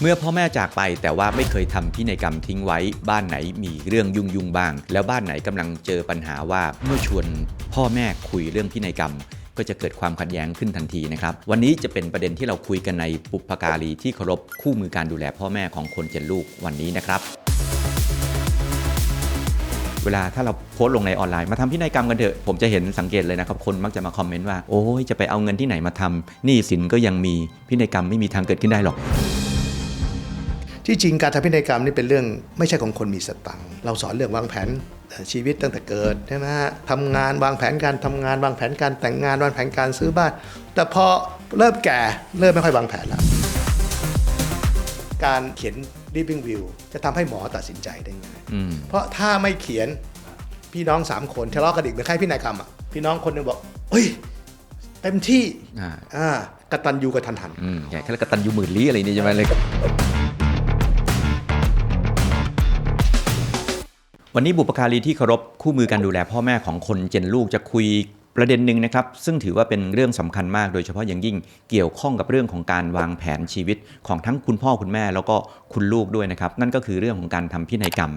เมื่อพ่อแม่จากไปแต่ว่าไม่เคยทำพินัยกรรมทิ้งไว้บ้านไหนมีเรื่องยุ่งยุ่งบ้าง แล้วบ้านไหนกำลังเจอปัญหาว่าเมื่อชวนพ่อแม่คุยเรื่องพินัยกรรม ก็จะเกิดความขัดแย้งขึ้นทันทีนะครับ วันนี้จะเป็นประเด็นที่เราคุยกันในปุพการีที่เคารพคู่มือการดูแลพ่อแม่ของคนเจนลูกวันนี้นะครับ เวลาถ้าเราโพสต์ลงในออนไลน์มาทำพินัยกรรมกันเถอะผมจะเห็นสังเกตเลยนะครับคนมักจะมาคอมเมนต์ว่าโอ้ยจะไปเอาเงินที่ไหนมาทำหนี้สินก็ยังมีพินัยกรรมไม่มีทางเกิดขึ้นได้หรอก ที่จริงการทำพินัยกรรมนี่เป็นเรื่องไม่ใช่ของคนมีสตังค์เราสอนเรื่องวางแผนเอ่อชีวิตตั้งแต่เกิดใช่ไหมฮะทำงานวางแผนการทำงาน วางแผนการแต่งงานวางแผนการซื้อบ้าน แต่พอเริ่มแก่เริ่มไม่ค่อยวางแผนแล้ว การเขียน living will จะทำให้หมอตัดสินใจได้ง่ายอืมเพราะถ้าไม่เขียนพี่น้องสามคนทะเลาะกันอีกเหมือนใครพินัยกรรมอะพี่น้องคนหนึงบอกเฮ้ยเต็มที่อ่าอ่ากตันยูกตันหันอืมแกแค่กตันยูหมื่นลี้อะไรนี่ใช่ไหมเลย วันนี้บุปการีที่เคารพคู่มือการดูแลพ่อแม่ของคนเจนลูกจะคุยประเด็นหนึ่งนะครับ ซึ่งถือว่าเป็นเรื่องสำคัญมากโดยเฉพาะอย่างยิ่งเกี่ยวข้องกับเรื่องของการวางแผนชีวิตของทั้งคุณพ่อคุณแม่ แล้วก็คุณลูกด้วยนะครับ นั่นก็คือเรื่องของการทำพินัยกรรม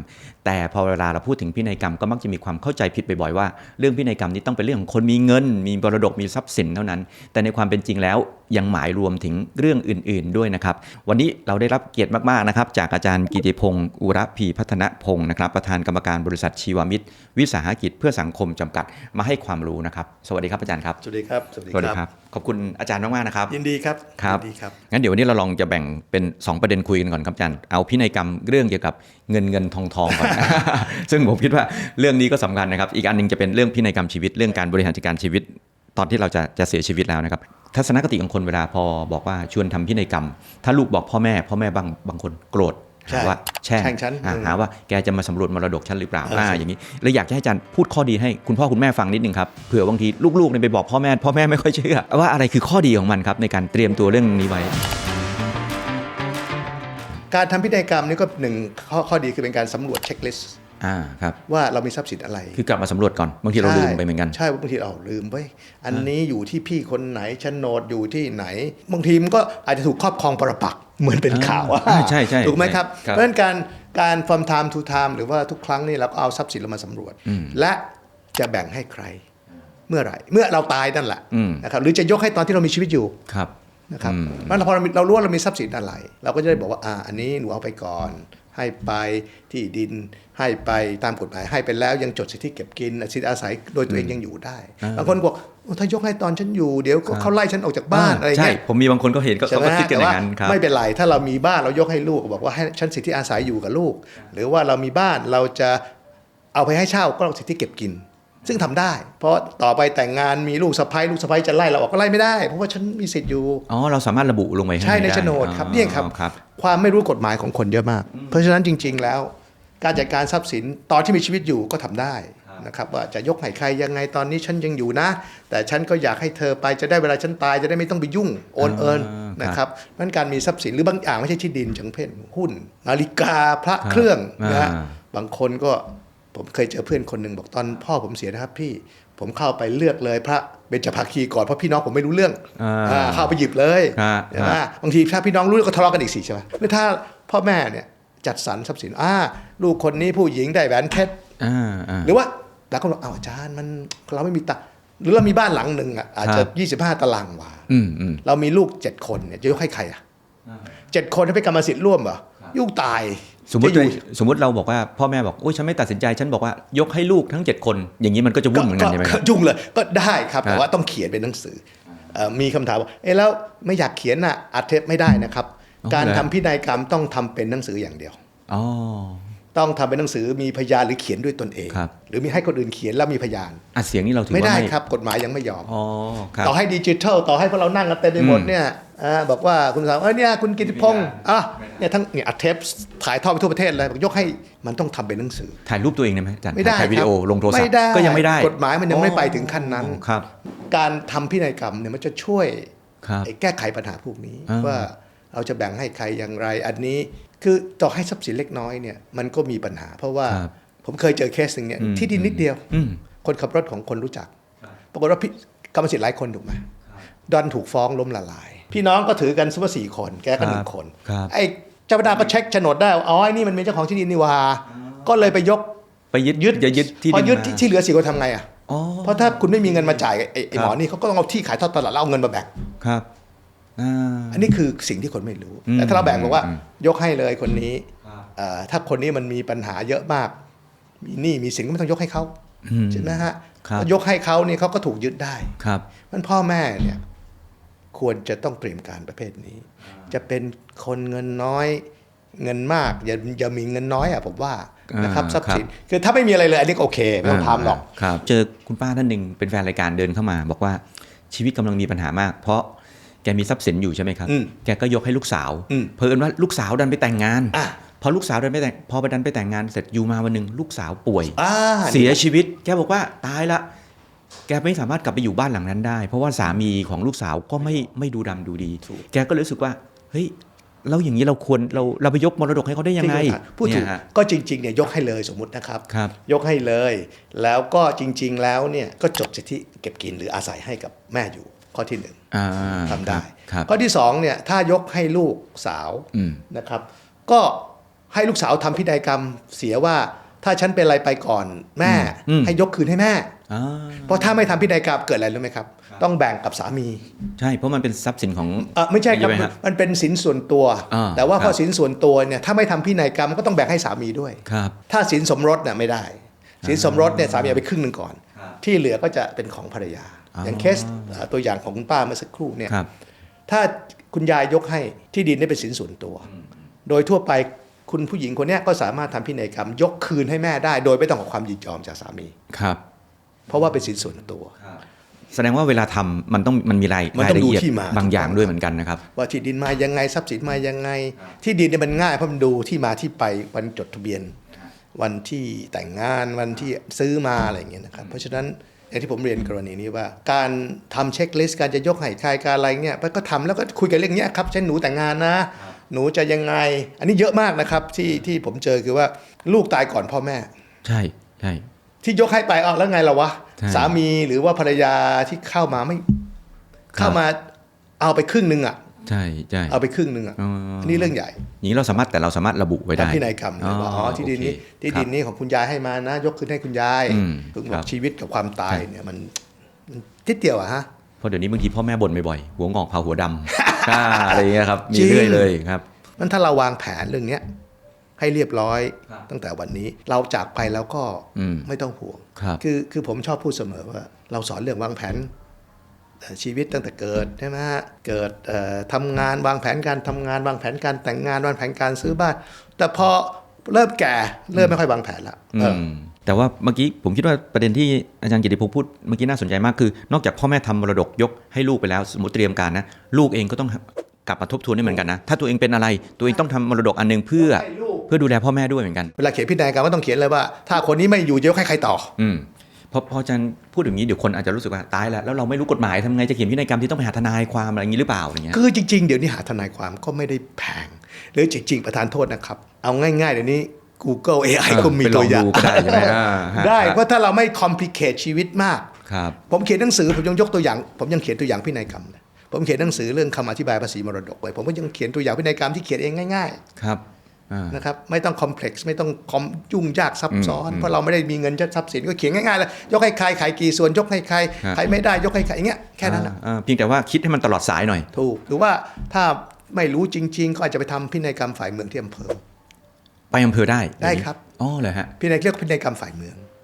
แต่พอเวลาเราพูดถึงพินัยกรรมก็มักจะมีความเข้าใจผิดบ่อยๆว่าเรื่องพินัยกรรมนี้ต้องเป็นเรื่องของคนมีเงิน มีมรดกมีทรัพย์สินเท่านั้น แต่ในความเป็นจริงแล้วยังหมายรวมถึงเรื่องอื่น ๆด้วยนะครับ วันนี้เราได้รับเกียรติมาก ๆ นะครับ จากอาจารย์กิติพงศ์อุระพีพัฒนพงศ์นะครับ ประธานกรรมการบริษัทชีวมิตร วิสาหกิจเพื่อสังคมจำกัดมาให้ความรู้นะครับ สวัสดีครับอาจารย์ครับ สวัสดีครับ สวัสดีครับ ขอบคุณอาจารย์มาก ๆ นะครับ ยินดีครับ ครับยินดีครับ งั้นเดี๋ยววันนี้เราลองจะแบ่งเป็น 2 ประเด็นคุยกันก่อนครับอาจารย์ เอาพินัยกรรมเรื่องเกี่ยวกับเงินเงินทองทองก่อน ซึ่งผมคิดว่าเรื่องนี้ก็สำคัญนะครับ อีกอันหนึงจะเป็นเรื่องพินัยกรรมชีวิต เรื่องการบริหารจัดการชีวิต ตอนที่เราจะจะเสียชีวิตแล้วนะครับ ทัศนคติของคนเวลาพอบอกว่าชวนทำพินัยกรรม ถ้าลูกบอกพ่อแม่ พ่อแม่บางบางคนโกรธใช่หาว่าแช่งแช่งฉันอ่าอืมหาว่าแกจะมาสำรวจมรดกฉันหรือเปล่าเอออ่อ่าอย่างนี้เลยอยากจะให้อาจารย์พูดข้อดีให้คุณพ่อคุณแม่ฟังนิดนึงครับเผื่อบางทีลูกๆเนี่ยไปบอกพ่อแม่พ่อแม่ไม่ค่อยเชื่อว่าอะไรคือข้อดีของมันครับในการเตรียมตัวเรื่องนี้ไว้ การทำพินัยกรรมนี่ก็หนึ่งข้อข้อดีคือเป็นการสำรวจเช็คลิสต์ อ่าครับว่าเรามีทรัพย์สินอะไร คือกลับมาสำรวจก่อนบางทีเราลืมไปเหมือนกันใช่บางทีเราลืมไว้ยอันนี้อยู่ที่พี่คนไหนโฉนดอยู่ที่ไหน บางทีมันก็อาจจะถูกครอบครองปรปักษ์เหมือนเป็นข่าวว่าอ่าใช่ใช่ถูกไหมครับครับเพราะฉะนั้นการการ from time to time หรือว่าทุกครั้งนี่เราก็เอาทรัพย์สินเรามาสำรวจ และจะแบ่งให้ใคร เมื่อไหร่เมื่อเราตายนั่นแหละอืมนะครับหรือจะยกให้ตอนที่เรามีชีวิตอยู่ครับนะครับอืมเพราะฉะนั้นพอเรามีเรารู้ว่าเรามีทรัพย์สินอะไร เราก็จะได้บอกว่าอ่าอันนี้หนูเอาไปก่อน ให้ไปที่ดินให้ไปตามกฎหมายให้ไปแล้วยังจดสิทธิเก็บกินสิทธิอาศัยโดยตัวเองยังอยู่ได้อ่าบางคนบอกโอ้ถ้ายกให้ตอนฉันอยู่เดี๋ยวก็เขาไล่ฉันออกจากบ้านอะไรใช่เงี้ยผมมีบางคนก็เห็นก็ใช่เขาไหมก็คิดกันอย่างแต่ว่านั้นครับไม่เป็นไรถ้าเรามีบ้านเรายกให้ลูกบอกว่าให้ฉันสิทธิอาศัยอยู่กับลูก หรือว่าเรามีบ้านเราจะเอาไปให้เช่าก็เอาสิทธิเก็บกิน ซึ่งทำได้ เพราะต่อไปแต่งงานมีลูกสะใภ้ลูกสะใภ้จะไล่เราออกก็ไล่ไม่ได้ เพราะว่าฉันมีสิทธิ์อยู่อ๋อเราสามารถระบุลงไปห้ใช่ในได้โฉนดครับอ๋อเนี่ยครับครับ ความไม่รู้กฎหมายของคนเยอะมาก เพราะฉะนั้นจริง ๆ แล้ว การจัดการทรัพย์สินตอนที่มีชีวิตอยู่ก็ทำได้นะครับว่าจะยกให้ใครยังไงตอนนี้ฉันยังอยู่นะ แต่ฉันก็อยากให้เธอไปจะได้เวลาฉันตายจะได้ไม่ต้องไปยุ่งโอนเอิญอ่านนะครับเพราะฉะนั้นการมีทรัพย์สินหรือบางอย่างไม่ใช่ที่ดินอย่างเช่นหุ้น นาฬิกาพระเครื่องนะฮะอ่าบางคนก็ ผมเคยเจอเพื่อนคนหนึ่งบอกตอนพ่อผมเสียนะครับพี่ผมเข้าไปเลือกเลยพระเบญจภาคีก่อนเพราะพี่น้องผมไม่รู้เรื่องอ่าอ่าเข้าไปหยิบเลยครับใช่ไหมบางทีถ้าพี่น้องรู้ก็ทะเลาะกันอีกสิใช่ไหมหรือถ้าพ่อแม่เนี่ยจัดสรรทรัพย์สินอ่าลูกคนนี้ผู้หญิงได้แหวนเพชรอ่าอ่าหรือว่าแล้วก็บอกอ้าวอาจารย์มันเราไม่มีตาหรือเรามีบ้านหลังหนึ่งอะอาจจะครับ25 ตารางวาอืมอืมเรามีลูก7คนเนี่ยจะยกให้ใครอะเจ็ดคนให้เป็นกรรมสิทธิ์ร่วมเหรอยุ่งตาย สมมติจะอยู่ สมมติเราบอกว่าพ่อแม่บอกโอ้ยฉันไม่ตัดสินใจ ฉันบอกว่ายกให้ลูกทั้ง 7 คน อย่างนี้มันก็จะวุ่นเหมือนกันใช่ไหมครับ ยุ่งเลยก็ได้ครับครัแต่บว่าต้องเขียนเป็นหนังสือเอ่อมีคำถามว่าเอ๊ะแล้วไม่อยากเขียนน่ะอัดเทปไม่ได้นะครับ อ๋อการเหรอ ทำพินัยกรรมต้องทำเป็นหนังสืออย่างเดียว อ๋อ ต้องทำเป็นหนังสือมีพยานหรือเขียนด้วยตนเองครับหรือมีให้คนอื่นเขียนแล้วมีพยานอัดเสียงนี่เราถือไม่ว่าได้ไม่ครับ กฎหมายยังไม่ยอมอ๋อครับต่อให้ดิจิทัลต่อให้พวกเรานั่งกันเต็มไปหมดอืมเนี่ยอ่าบอกว่าคุณสาวเออเนี่ยคุณกิติพงศ์อะเนี่ยทั้งเนี่ยอัดเทปถ่ายทอดไปทั่วประเทศเลยบอกยกให้มันต้องทำเป็นหนังสือ ถ่ายรูปตัวเองได้ไหมอาจารย์ไม่ได้ถ่ายวิดีโอครับลงโทรศัพไม่ท์ได้ก็ยังไม่ได้กฎหมายมันยังไม่ไปถึงขั้นนั้นอ๋อครับ การทำพินัยกรรมเนี่ยมันจะช่วยครับไอ้แก้ไขปัญหาพวกนี้อ่าว่าเราจะแบ่งให้ใครอย่างไรอันนี้ คือต่อให้ทรัพย์สินเล็กน้อยเนี่ยมันก็มีปัญหา เพราะว่าครับผมเคยเจอเคสหนึ่งเนี่ยอืมที่ดินนิดเดียวอืมคนขับรถของคนรู้จัก ปรากฏว่าพี่กรรมสิทธิ์หลายคนถูกไหมดอนถูกฟ้องล้มละลาย พี่น้องก็ถือกันสมมติสี่คนแกก็หนึ่งคนครับไอ้เจ้าพนักงานก็เช็คโฉนดได้ว่าอ๋อไอ้นี่มันเป็นเจ้าของที่ดินนี่หว่าก็เลยไปยกไปยึดยึดอย่ายึดที่พอดินยึดมาที่ที่เหลือสิก็ทำไงอะอ๋อเพราะถ้าคุณไม่มีเงินมาจ่ายไอ้ไอ้ครับหมอนี่เขาก็ต้องเอาที่ขายทอดตลาดแล้วเอาเงินมาแบ่งครับ อ่าอันนี้คือสิ่งที่คนไม่รู้อืมแต่ถ้าเราแบ่งบอกว่าอืมยกให้เลยคนนี้ครับเอ่อถ้าคนนี้มันมีปัญหาเยอะมาก มีหนี้มีสินก็ไม่ต้องยกให้เขาอืมใช่ไหมฮะครับถ้ายกให้เขาเนี่ยเขาก็ถูกยึดได้ครับมันพ่อแม่เนี่ยควรจะต้องเตรียมการประเภทนี้ จะเป็นคนเงินน้อยเงินมากอย่าอย่ามีเงินน้อยอะผมว่านะครับอ่าทรัพย์สินคือถ้าไม่มีอะไรเลยอันนี้ก็โอเคไม่ต้องทำหรอกครับเจอคุณป้าท่านหนึ่งเป็นแฟนรายการเดินเข้ามา บอกว่าชีวิตกำลังมีปัญหามาก เพราะแกมีทรัพย์สินอยู่ใช่ไหมครับอืมแกก็ยกให้ลูกสาวอืมเพิ่นว่าลูกสาวดันไปแต่งงานอะพอลูกสาวดันไปแต่งพอไปดันไปแต่งงานเสร็จอยู่มาวันหนึ่งลูกสาวป่วยอ่าเสียชีวิต แกบอกว่าตายละแกไม่สามารถกลับไปอยู่บ้านหลังนั้นได้ เพราะว่าสามีของลูกสาวก็ไม่ไม่ดูดำดูดี แกก็เลยรู้สึกว่าเฮ้ยเราอย่างนี้เราควรเราเราไปยกมรดกให้เขาได้ยังไงที่คุณพูดถูกเนี่ยฮะก็จริงๆเนี่ยยกให้เลยสมมุตินะครับครับยกให้เลย แล้วก็จริง ๆ แล้วเนี่ยก็จบสิทธิเก็บกินหรืออาศัยให้กับแม่อยู่ ข้อที่หนึ่งอ่าทำได้ครับข้อที่สองเนี่ยถ้ายกให้ลูกสาวอืมนะครับ ก็ให้ลูกสาวทำพินัยกรรมเสียว่าถ้าฉันเป็นอะไรไปก่อนแม่อืมให้ยกคืนให้แม่อ่าเพราะถ้าไม่ทำพินัยกรรมเกิดอะไรรู้ไหมครับ ต้องแบ่งกับสามี ใช่เพราะมันเป็นทรัพย์สินของเออไม่ใช่ครับไหมฮะมันเป็นสินส่วนตัวอ่าแต่ว่าครับพอสินส่วนตัวเนี่ยถ้าไม่ทำพินัยกรรมก็ต้องแบ่งให้สามีด้วยครับถ้าสินสมรสเนี่ยไม่ได้ สินสมรสเนี่ยสามีเอาไปครึ่งหนึ่งก่อนครับที่เหลือก็จะเป็นของภรรยา อ๋อออย่างเคสเอ่อตัวอย่างของคุณป้าเมื่อสักครู่เนี่ยครับถ้าคุณยายยกให้ที่ดินได้เป็นสินส่วนตัว โดยทั่วไปคุณผู้หญิงคนเนี้ยก็สามารถทำพินัยกรรม ยกคืนให้แม่ได้ โดยไม่ต้องขอความยินยอมจากสามีครับ เพราะว่าเป็นสินส่วนตัว แสดงว่าเวลาทำมันต้องมันมีรายมันรายต้องละดูเอียดที่มาบางอย่างถูกต้องด้วยเหมือนกันนะครับ ว่าที่ดินมายังไงทรัพย์สินมายังไง ที่ดินเนี่ยมันง่ายเพราะมันดูที่มาที่ไปวันจดทะเบียน วันที่แต่งงานวันที่ซื้อมาอะไรอย่างเงี้ยนะครับ เพราะฉะนั้น อย่างที่ผมเรียนกรณีนี้ว่า การทำเช็คลิสต์การจะยกให้ใครการอะไรเนี่ยมันก็ทำแล้วก็คุยกันเรื่องเนี้ยครับเช่นหนูแต่งงานนะ หนูจะยังไง อันนี้เยอะมากนะครับที่ที่ผมเจอคือว่าลูกตายก่อนพ่อแม่ ใช่ใช่ที่ยกให้ไปอ้าวแล้วไงล่ะวะใช่สามีหรือว่าภรรยาที่เข้ามาไม่ครับเข้ามาเอาไปครึ่งหนึ่งอะ ใช่ใช่เอาไปครึ่งหนึ่งอะอ๋ออัอันนี้เรื่องใหญ่อย่างนี้เราสามารถแต่เราสามารถระบุไว้ได้ทำพินัยกรรมเลยว่าอ๋อที่ดินนี้โอเคที่ดินนี้ของคุณยายให้มานะ ยกคืนให้คุณยายอืมถึงบครัอบกชีวิตกับความตายเนี่ยมันมันทิดเดียวอะฮะเพราะเดี๋ยวนี้บางทีพ่อแม่บ่นบ่อยๆหัวงอกเผาหัวดำอ่าอะไรอย่างเงี้ยครับมีจริงเรื่อยเลยครับมันถ้าเราวางแผนเรื่องเนี้ยให้เรียบร้อยครับตั้งแต่วันนี้เราจากไปแล้วก็อืมไม่ต้องห่วงครับคือคือผมชอบพูดเสมอว่า เราสอนเรื่องวางแผนเอ่อ ชีวิตตั้งแต่เกิดใช่ไหมฮะเกิดเอ่อทำงานวางแผนการทำงานวางแผนการแต่งงานวางแผนการซื้อบ้าน แต่พอเริ่มแก่เริ่มไม่ค่อยวางแผนละอืเออมแต่ว่าเมื่อกี้ผมคิดว่าประเด็นที่อาจารย์กิติพงศ์พูดเมื่อกี้น่าสนใจมากคือนอกจากพ่อแม่ทำมรดกยกให้ลูกไปแล้วสมมติเตรียมการนะลูกเองก็ต้องกลับมาทบทวนได้เหมือนกันนะ ถ้าตัวเองเป็นอะไรตัวเองต้องทำมรดกอันหนึงเพื่อให้ลูกเพื่อดูแลพ่อแม่ด้วยเหมือนกัน เวลาเขียนพินัยกรรมก็ต้องเขียนเลยว่า ถ้าคนนี้ไม่อยู่จะยกให้ใครต่อ อืมพอพออาจารย์พูดอย่างนี้เดี๋ยวคนอาจจะรู้สึกว่าตายแล้วแล้วเราไม่รู้กฎหมายทำไงจะเขียนพินัยกรรมที่ต้องไปหาทนายความอะไรอย่างนี้หรือเปล่าอย่างเงี้ยคือจริง ๆ เดี๋ยวนี้หาทนายความก็ไม่ได้แพงหรือจริง ๆ ประธานโทษนะครับ เอาง่ายๆเดี๋ยวนี้ Google AI เออก็มีไปลตัอวงอย่างดูก็ได้ใช่ไหมอ่าฮะได้ครับเพราะถ้าเราไม่ complicate ชีวิตมากครับผมเขียนหนังสือผมยังยกตัวอย่าง ผมยังเขียนตัวอย่างพินัยกรรมเลยผมเขียนหนังสือเรื่องคำอธิบายภาษีมรดกเลยผมก็ยังเขียนตัวอย่างพินัยกรรมที่เขียนเองง่ายครับอ่าๆ นะครับไม่ต้อง complex ไม่ต้องคอมยุ่งยากซับซ้อนอืมเพราะเราไม่ได้มีเงินจะทรัพย์สินก็เขียนง่ายๆเลยยกให้ใครขายกี่ส่วนยกให้ใครครับใครไม่ได้ยกให้ใครอย่างเงี้ยแค่นั้นนะอ่าเพียงแต่ว่าคิดให้มันตลอดสายหน่อย ถูกหรือว่าถ้าไม่รู้จริง ๆ ก็อาจจะไปทำพินัยกรรมฝ่ายเมืองที่อำเภอ ไปอำเภอได้ได้ครับอ๋อเลยฮะพินัยเรียกพินัยกรรมฝ่ายเมืองอืมก็ไป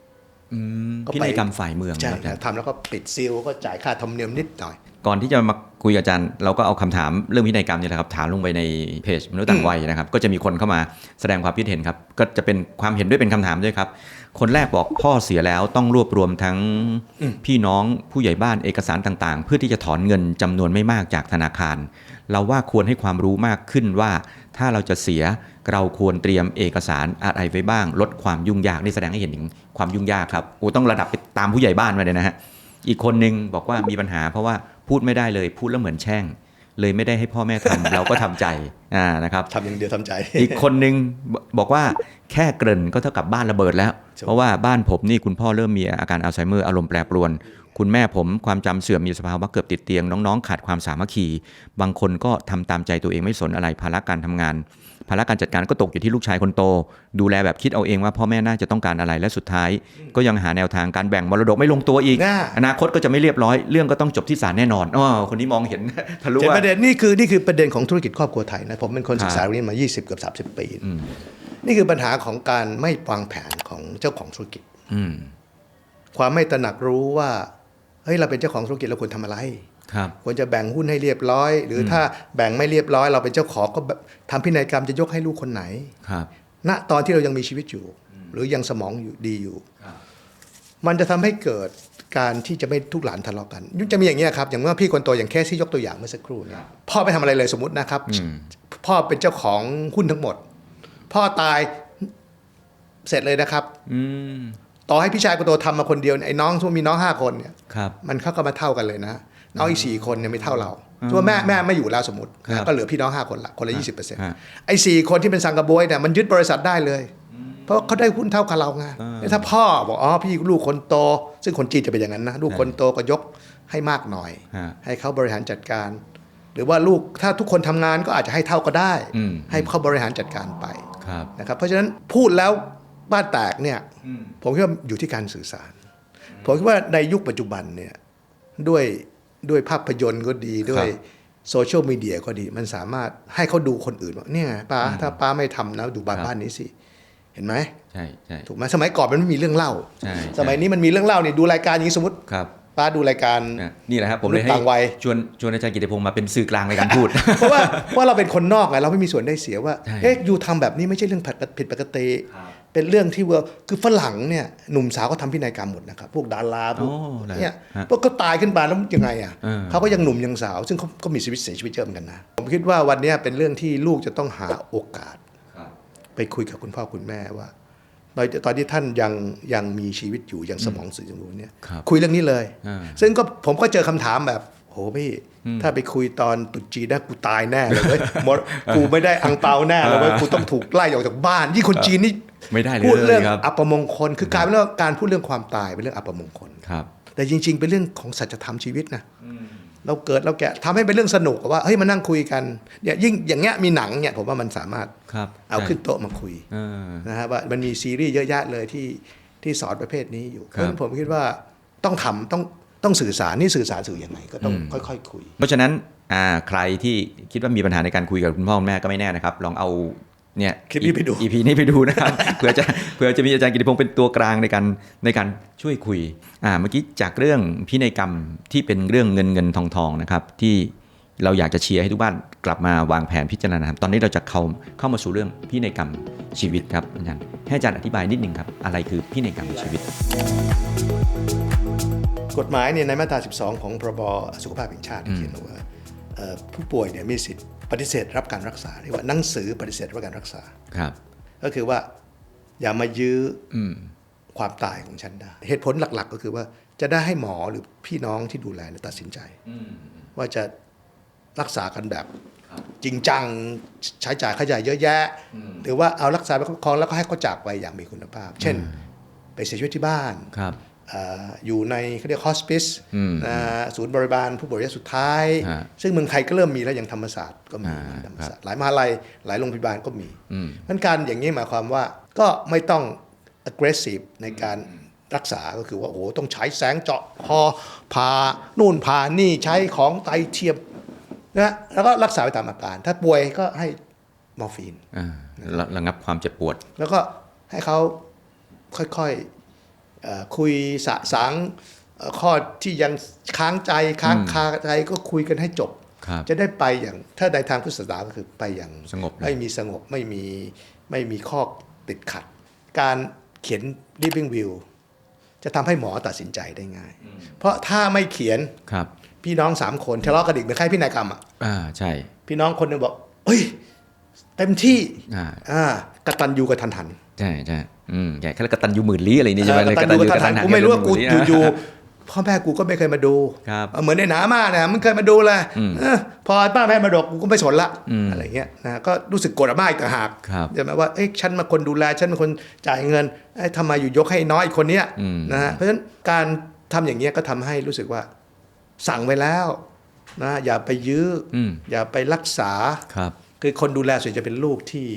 พินัยกรรมฝ่ายเมืองใช่ครับอาจารย์ทำแล้วก็ปิดซีลก็จ่ายค่าธรรมเนียมนิดหน่อย ก่อนที่จะมาคุยกับอาจารย์ เราก็เอาคำถามเรื่องพินัยกรรมนี่แหละครับถามลงไปในเพจมนุษย์ต่างวัยนะครับ ก็จะมีคนเข้ามาแสดงความคิดเห็นครับ ก็จะเป็นความเห็นด้วยเป็นคำถามด้วยครับ คนแรกบอกพ่อเสียแล้วต้องรวบรวมทั้งพี่น้องผู้ใหญ่บ้านเอกสารต่าง ๆ เพื่อที่จะถอนเงินจำนวนไม่มากจากธนาคาร เราว่าควรให้ความรู้มากขึ้นว่า ถ้าเราจะเสียเราควรเตรียมเอกสารอะไรไว้บ้าง ลดความยุ่งยากนี่แสดงให้เห็นถึงความยุ่งยากครับโอ้ต้องระดับไปตามผู้ใหญ่บ้านมาเลยนะฮะอีกคนนึงบอกว่ามีปัญหา เพราะว่าพูดไม่ได้เลยพูดแล้วเหมือนแช่ง เลยไม่ได้ให้พ่อแม่ทำเราก็ทำใจอ่านะครับทำอย่างเดียวทำใจ อีกคนนึงบบอกว่าแค่เกริ่นก็เท่ากับบ้านระเบิดแล้ว เพราะว่าบ้านผมนี่คุณพ่อเริ่มมีอาการอัลไซเมอร์อารมณ์แปรปรวน คุณแม่ผมความจำเสื่อมมีสภาวะเกือบติดเตียง น้องๆ ขาดความสามัคคีบางคนก็ทำตามใจตัวเองไม่สนอะไรภาระการทำงาน ภาระการจัดการก็ตกอยู่ที่ลูกชายคนโต ดูแลแบบคิดเอาเองว่าพ่อแม่น่าจะต้องการอะไรและสุดท้าย ก็ยังหาแนวทางการแบ่งมรดกไม่ลงตัวอีกน่าอนาคตก็จะไม่เรียบร้อยเรื่องก็ต้องจบที่ศาลแน่นอนอ๋อคนนี้มองเห็นทะลุเห็นว่าประเด็นนี่คือนี่คือประเด็นของธุรกิจครอบครัวไทยนะผมเป็นคนศึกษาครับเรื่องนี้มา 20 เกือบ30 ปี นี่คือปัญหาของการไม่วางแผนของเจ้าของธุรกิจอืมความไม่ตระหนักรู้ว่า เฮ้ยเราเป็นเจ้าของธุรกิจเราควรทำอะไรครับควรจะแบ่งหุ้นให้เรียบร้อย หรือถ้าแบ่งไม่เรียบร้อย เราเป็นเจ้าของก็แบบทำพินัยกรรมจะยกให้ลูกคนไหนครับณตอนที่เรายังมีชีวิตอยู่ หรือยังสมองอยู่ดีอยู่ครับมันจะทำให้เกิดการที่จะไม่ทุกหลานทะเลาะกันยุคจะมีอย่างนี้ยครับอย่างเมื่อพี่คนโตอย่างเคสที่ยกตัวอย่างเมื่อสักครู่เนี่ยพ่อไม่ทำอะไรเลยสมมตินะครับ พ่อเป็นเจ้าของหุ้นทั้งหมด พ่อตายเสร็จเลยนะครับอืม ต่อให้พี่ชายคนโตทำมาคนเดียวเนี่ยไอ้น้องสมมติมีน้องห้าคนเนี่ยครับ มันเข้ากันมาเท่ากันเลยนะน้องอีกสี่คนเนี่ยไม่เท่าเราตัวาแม่แม่ไม่อยู่แล้วสมมติครับ ก็เหลือพี่น้องห้าคนละคนละยี่สิบเปอร์เซ็นต์ฮะ ไอ้สี่คนที่เป็นสังกะบวยเนี่ยมันยึดบริษัทได้เลย เพราะเขาได้หุ้นเท่ากับเราไงอ่า แล้วถ้าพ่อบอกอ๋อพี่ลูกคนโต ซึ่งคนจีนจะเป็นอย่างนั้นนะลูกคนโตก็ยกให้มากหน่อย ฮะ ให้เขาบริหารจัดการ หรือว่าลูกถ้าทุกคนทำงานก็อาจจะให้เท่าก็ได้ อืม ให้เขาบริหารจัดการไปครับ นะครับเพราะฉะนั้นพูดแล้ว บ้านแตกเนี่ยผมคิดว่าอยู่ที่การสื่อสาร ผมคิดว่าในยุคปัจจุบันเนี่ยด้วยด้วยภาพยนตร์ก็ดีด้วยโซเชียลมีเดียก็ดีมันสามารถให้เขาดูคนอื่นว่าเนี่ยป้าถ้าป้าไม่ทำนะดูบ้านครับบ้านนี้สิ เห็นไหมใช่ใช่ถูกไหมสมัยก่อนมันไม่มีเรื่องเล่าใช่สมัยนี้มันมีเรื่องเล่านี่ดูรายการอย่างนี้สมมติครับ ป้าดูรายการอะนี่แหละครับผมเลยให้ต่างวัยชวนชวนอาจารย์กิติพงศ์มาเป็นสื่อกลางในการพูด เพราะว่าเพราะเราเป็นคนนอกไงเราไม่มีส่วนได้เสียว่าใช่เอ๊ะยูทำแบบนี้ไม่ใช่เรื่องผิดปกติ เป็นเรื่องที่ว่าคือฝรั่งเนี่ยหนุ่มสาวก็ทำพินัยกรรมหมดนะครับพวกดาราพวกโอ้เหรอเนี่ยฮะพวกก็ตายขึ้นมาแล้วยังไงอะเออเขาก็ยังหนุ่มยังสาว ซึ่งเขาก็มีชีวิตเสียชีวิตเยอะเหมือนกันนะผมคิดว่าวันเนี้ยเป็นเรื่องที่ลูกจะต้องหาโอกาส ไปคุยกับคุณพ่อคุณแม่ว่า ตอนตอนที่ท่านยังยังมีชีวิตอยู่ยังสมองสื่อสมบูรณ์เนี่ยครับคุยเรื่องนี้เลยอ่าซึ่งก็ผมก็เจอคำถามแบบโหพี่ถ้าไปคุยตอนตรุษจีนนะกูตายแน่เลยเว้ยหมดกูไม่ได้อังเปาแน่เลยเว้ยกูต้องถูกไล่ออกจากบ้านยี่งคนจีนนี่ไม่ได้เลยพูดเรื่องครับอัปมงคลคือกลายเป็นว่าการพูดเรื่องความตายเป็นเรื่องอัปมงคลครับ แต่จริง ๆ เป็นเรื่องของสัจธรรมชีวิตนะ เราเกิดเราแก่ทำให้เป็นเรื่องสนุกอะว่าเฮ้ยมานั่งคุยกันเนี่ยยิ่งอย่างเงี้ยมีหนังเนี่ยผมว่ามันสามารถครับเอาขึ้นโต๊ะมาคุยเออนะฮะว่ามันมีซีรีส์เยอะแยะเลยที่ที่สอนประเภทนี้อยู่เพครัราะบฉะนั้นผมคิดว่าต้องทำต้องต้องสื่อสารนี่สื่อสารสื่อยังไงก็ต้องค่อยๆคุย เพราะฉะนั้นอ่าใครที่คิดว่ามีปัญหาในการคุยกับคุณพ่อคุณแม่ก็ไม่แน่นะครับ ลองเอา เนี่ยคลิปนี้ไปดูอีพีนี้ไปดูนะครับเผื่อจะเผื่อจะมีอาจารย์กิติพงศ์เป็นตัวกลางในการในการช่วยคุยอ่าเมื่อกี้จากเรื่องพินัยกรรมที่เป็นเรื่องเงินเงินทองทองนะครับที่เราอยากจะเชียร์ให้ทุกบ้านกลับมาวางแผนพิจารณาตอนนี้เราจะเข้าเข้ามาสู่เรื่องพินัยกรรมชีวิตครับอาจารย์ให้อาจารย์อธิบายนิดนึงครับอะไรคือพินัยกรรมชีวิต กฎหมายเนี่ยในมาตรา 12 ของพรบสุขภาพแห่งชาติเขียนเอาไว่าเอ่อผู้ป่วยเนี่ยมีสิทธิ์ ปฏิเสธรับการรักษาเรียกว่าหนังสือปฏิเสธรับการรักษาครับ ก็คือว่าอย่ามายื้ออมความตายของฉันได้ เหตุผลหลัก ๆ ก็คือว่าจะได้ให้หมอหรือพี่น้องที่ดูแลเนี่ยตัดสินใจว่าจะรักษากันแบบจริงจังใช้จ่ายค่าใช้จ่ายเยอะแยะ หรือว่าเอารักษาไปคุ้มครองแล้วก็ให้เขาจากไปอย่างมีคุณภาพ เช่น ไปเสียชีวิตที่บ้านครับเอ่ออยู่ในเขาเรียกฮอสปิสอืมศูนย์บริบาลผู้ป่วยระยะสุดท้ายฮะซึ่งเมืองไทยก็เริ่มมีแล้วอย่างธรรมศาสตร์ก็มีอ่าธรรมศาสตร์หลายมหาลัยหลายโรงพยาบาลก็มีอืมมันการอย่างนี้หมายความว่าก็ไม่ต้อง aggressive ในการรักษาก็คือว่าโอ้โหต้องใช้แสงเจาะคอพานู่นพานี่ใช้ของไตเทียมนะแล้วก็รักษาไปตามอาการ ถ้าป่วยก็ให้มอร์ฟีนอ่าระระงับความเจ็บปวด แล้วก็ให้เขาค่อยๆเอ่อ คุยสะสางเอ่อข้อที่ยังค้างใจค้างคาใจก็คุยกันให้จบครับจะได้ไปอย่างถ้าในทางพุทธศาสนาก็คือไปอย่างสงบเลยไม่มีสงบไม่มีไม่มีข้อติดขัด การเขียน living will จะทำให้หมอตัดสินใจได้ง่าย เพราะถ้าไม่เขียนครับพี่น้องสามคนทะเลาะกันอีกเหมือนใครพี่นายกรรมอะอ่าใช่ พี่น้องคนหนึงบอกเฮ้ยเต็มที่อ่าอ่ากตันยูกตันหันใช่ใช่ อืมแกแค่กตันยูหมื่นลี้อะไรนี่ใช่ไหมเออกตันยูกตันหันกูไม่รู้ว่ากูหนลี้อยู่นะๆพ่อแม่กูก็ไม่เคยมาดูครับเหมือนในหนามาเนี่ยมึงเคยมาดูเลยอืมเออพอป้าแม่มาดกกูก็ไม่สนละอืมอะไรเงี้ยนะก็รู้สึกโกรธอาม่าอีกต่างหากครับใช่ไหมว่าเอ้ยฉันมาคนดูแลฉันเป็นคนจ่ายเงินเอ้ยทำไมอยู่ยกให้น้อยคนเนี้ยอืมนะฮะเพราะฉะนั้นการทำอย่างเงี้ยก็ทำให้รู้สึกว่า สั่งไว้แล้วนะอย่าไปยื้ออมอย่าไปรักษาครับคือคนดูแลส่วนใหญ่จะเป็นลูกที่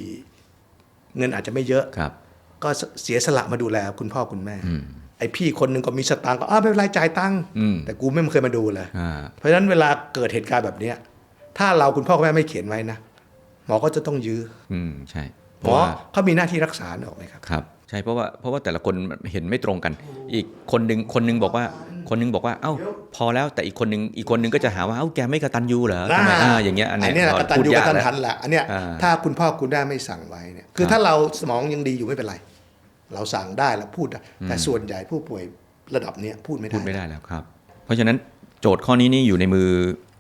เงินอาจจะไม่เยอะครับ ก็เสียสละมาดูแลคุณพ่อคุณแม่ไอพี่คนหนึ่งก็มีสตางค์ก็อ้าวไม่เป็นไรจ่ายตังค์อืมแต่กูไม่เคยมาดูเลยอ่าเพราะฉะนั้นเวลาเกิดเหตุการณ์แบบเนี้ย ถ้าเราคุณพ่อคุณแม่ไม่เขียนไว้นะหมอก็จะต้องยื้อ อืมใช่เพหมราะอว่าเขามีหน้าที่รักษาออกไหมครับครับ ใช่เพราะว่าเพราะว่าแต่ละคนเห็นไม่ตรงกัน อีกคนหนึ่งคนหนึงบอกว่า คนหนึงบอกว่าเอ้าพอแล้วแต่อีกคนหนึงอีกคนหนึงก็จะหาว่าเอ้าแกไม่กระตันยูเหรอทำไมอ่าอย่างเงี้ยอันอันเนี้เนี้ยยกตันพูดยูกยากตันแล้วหันแหละอันเนี้ยอ่าถ้าคุณพ่อคุณแม่ไม่สั่งไว้เนี่ยคือครับถ้าเราสมองยังดีอยู่ไม่เป็นไร เราสั่งได้เราพูดได้แต่ส่วนใหญ่ผู้ป่วยระดับเนี้ยพูดไม่ได้พูดไม่ได้แล้วครับ เพราะฉะนั้นโจทย์ข้อนี้นี่อยู่ในมือ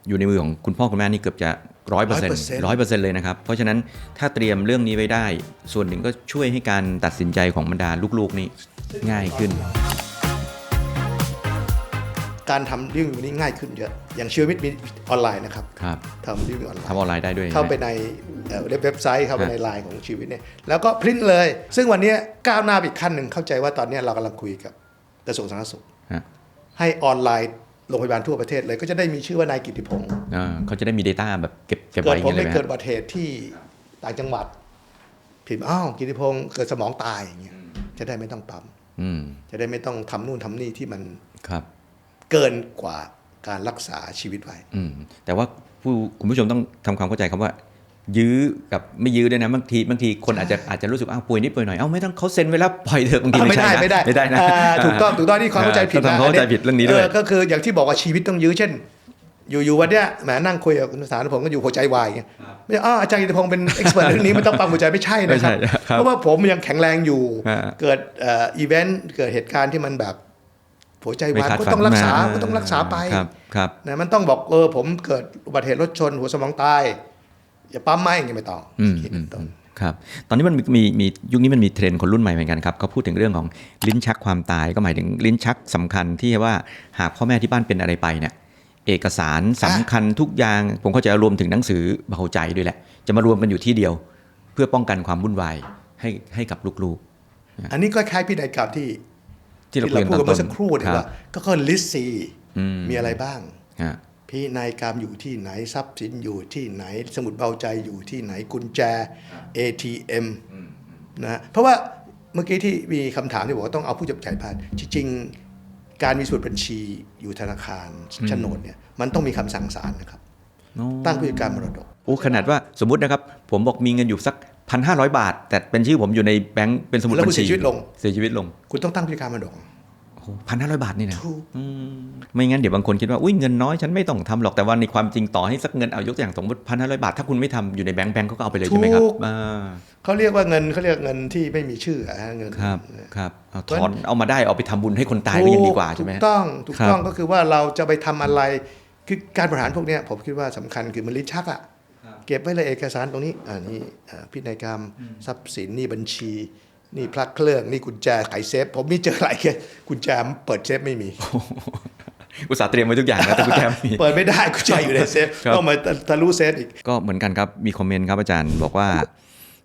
อยู่ในมือของคุณพ่อคุณแม่นี่เกือบจะ ร้อยเปอร์เซ็นต์ร้อยเปอร์เซ็นต์เลยนะครับ เพราะฉะนั้นถ้าเตรียมเรื่องนี้ไว้ได้ ส่วนหนึ่งก็ช่วยให้การตัดสินใจของบรรดาลูกๆนี่ง่ายขึ้น การทำรีวิวนี้ง่ายขึ้นเยอะ อย่างชีวิตมีออนไลน์นะครับครับทำรีวิวออนไลน์ทำออนไลน์ได้ด้วย เข้าไปใช่หมในเอ่อเว็บไซต์เข้าไปฮะในไลน์ของชีวิตเนี่ยแล้วก็พริ้นเลย ซึ่งวันนี้ก้าวหน้าไปอีกขั้นหนึ่งเข้าใจว่าตอนนี้เรากำลังคุยกับกระทรวงสาธารณสุขฮะให้ออนไลน์ โรงพยาบาลทั่วประเทศเลยก็จะได้มีชื่อว่านายกิติพงศ์อ่าเขาจะได้มี Data แบบเก็บเก็บเกิไว้ดอย่างผมเงี้ยเลยไปไหมเกิดฮะอุบัติเหตุที่ต่างจังหวัดพิมพ์อ้าวกิติพงศ์เกิดสมองตายอย่างเงี้ยจะได้ไม่ต้องปั๊มอืมจะได้ไม่ต้องทำนู่นทำนี่ที่มันครับ เกินกว่าการรักษาชีวิตไว้ อืมแต่ว่าผู้คุณผู้ชมต้องทำความเข้าใจคำว่า ยื้อกับไม่ยื้อด้วยนะบางทีบางทีคนอาจจะอาจจะรู้สึกอ้าวป่วยนิดป่วยหน่อยเอ้าไม่ต้องเขาเซ็นไว้แล้วปล่อยเถอะบางทีอะไม่ใช่นะไม่ได้ไม่ได้นะอ่าถูกต้องถูกต้องนี่ความเข้าใจผิดต้องนะทำความเข้าใจผิดเรื่องนี้ด้วยก็คืออย่างที่บอกว่าชีวิตต้องยื้อเช่น อยู่ๆวันเนี้ยแหมนั่งคุยกับคุณสารผมก็อยู่หัวใจวายอย่างเงี้ยไม่ใช่อ้าวอาจารย์กิติพงศ์เป็นเอ็กซ์เพรสเรื่องนี้ไม่ต้องปั๊มหัวใจไม่ใช่นะไม่ครัใช่บครับเพราะว่าผมยังแข็งแรงอยู่ฮะเกิดเอีเวนต์เกิดเหตุการณ์ที่มันแบบหัวใจไม่วายคาดก็ฝันต้องรักษามาก็ต้องรักษาไปครับครับนะมันต้องบอกเออผมเกิดอุบัติเหตุรถชนหัวสมองตาย อย่าปั๊มไหมอย่างเงี้ยไม่ต้องอืมคิดเป็นต้นครับตอนนี้มันมีมีมียุคนี้มันมีเทรนด์คนรุ่นใหม่เหมือนกันครับเขาพูดถึงเรื่องของลิ้นชักความตายก็หมายถึงลิ้นชักสำคัญที่ว่าหากพ่อแม่ที่บ้านเป็นอะไรไปเนี่ยเอกสารสำคัญทุกอย่างผมเข้าใจรวมถึงหนังสือเบาใจด้วยแหละ จะมารวมกันอยู่ที่เดียว เพื่อป้องกันความวุ่นวายให้ให้กับลูกอันนี้ก็คล้ายพินัยกรรมที่ๆที่เราที่คุยเรากันพูดตอนต้กันเมื่อนสักครู่เนี่ยครัว่าบก็ก็ลิสต์ซีอืมมีอะไรบ้างฮะ พินัยกรรมอยู่ที่ไหนทรัพย์สินอยู่ที่ไหน สมุดเบาใจอยู่ที่ไหนกุญแจ ATM นะฮะเพราะว่าเมื่อกี้ที่มีคำถามที่บอกว่าต้องเอาผู้จับจ่ายผ่าน จริงๆ การมีสมุดบัญชีอยู่ธนาคารโฉนดเนี่ยมันต้องมีคำสั่งศาลนะครับอ๋อตั้งผู้จัดการมรดกโอ้ขนาดว่าสมมตินะครับ ผมบอกมีเงินอยู่สักพันห้าร้อยบาท แต่เป็นชื่อผมอยู่ในแบงก์เป็นสมุดแล้วบัคุญณชีเสียชีวิตลงเสียชีวิตลง คุณต้องตั้งผู้จัดการมรดก พันห้าร้อยบาทนี่นะถูกอืมไม่งั้นเดี๋ยวบางคนคิดว่าอุ้ยเงินน้อยฉันไม่ต้องทำหรอกแต่ว่าในความจริงต่อให้สักเงินเอายกตัวอย่างสมมติพันห้าร้อยบาท ถ้าคุณไม่ทำอยู่ในแบงก์แบงก์เขาก็เอาไปเลยใช่ไหมครับถูกอ่าเขาเรียกว่าเงินเขาเรียกเงินที่ไม่มีชื่ออะฮะเงินครับครับเอาถอนเอามาได้เอาไปทำบุญให้คนตายก็ยังดีกว่าใช่ไหมถูกต้องถูกครับต้องก็คือว่าเราจะไปทำอะไรคือการบริหารพวกเนี้ยผมคิดว่าสำคัญคือมันลิ้นชักอะเก็บไว้เลยเอกสารตรงนี้อ่านี่อ่าพินัยกรรมทรัพย์สินนี่บัญชี นี่พระเครื่องนี่กุญแจไขเซฟ ผมมีเจอหลายเคสกุญแจเปิดเซฟไม่มีอุตส่าห์เตรียมไว้ทุกอย่างนะแต่กุญแจไม่มีเปิดไม่ได้กุญแจอยู่ในเซฟครับต้องมาทะลุเซฟอีกก็เหมือนกันครับมีคอมเมนต์ครับอาจารย์บอกว่า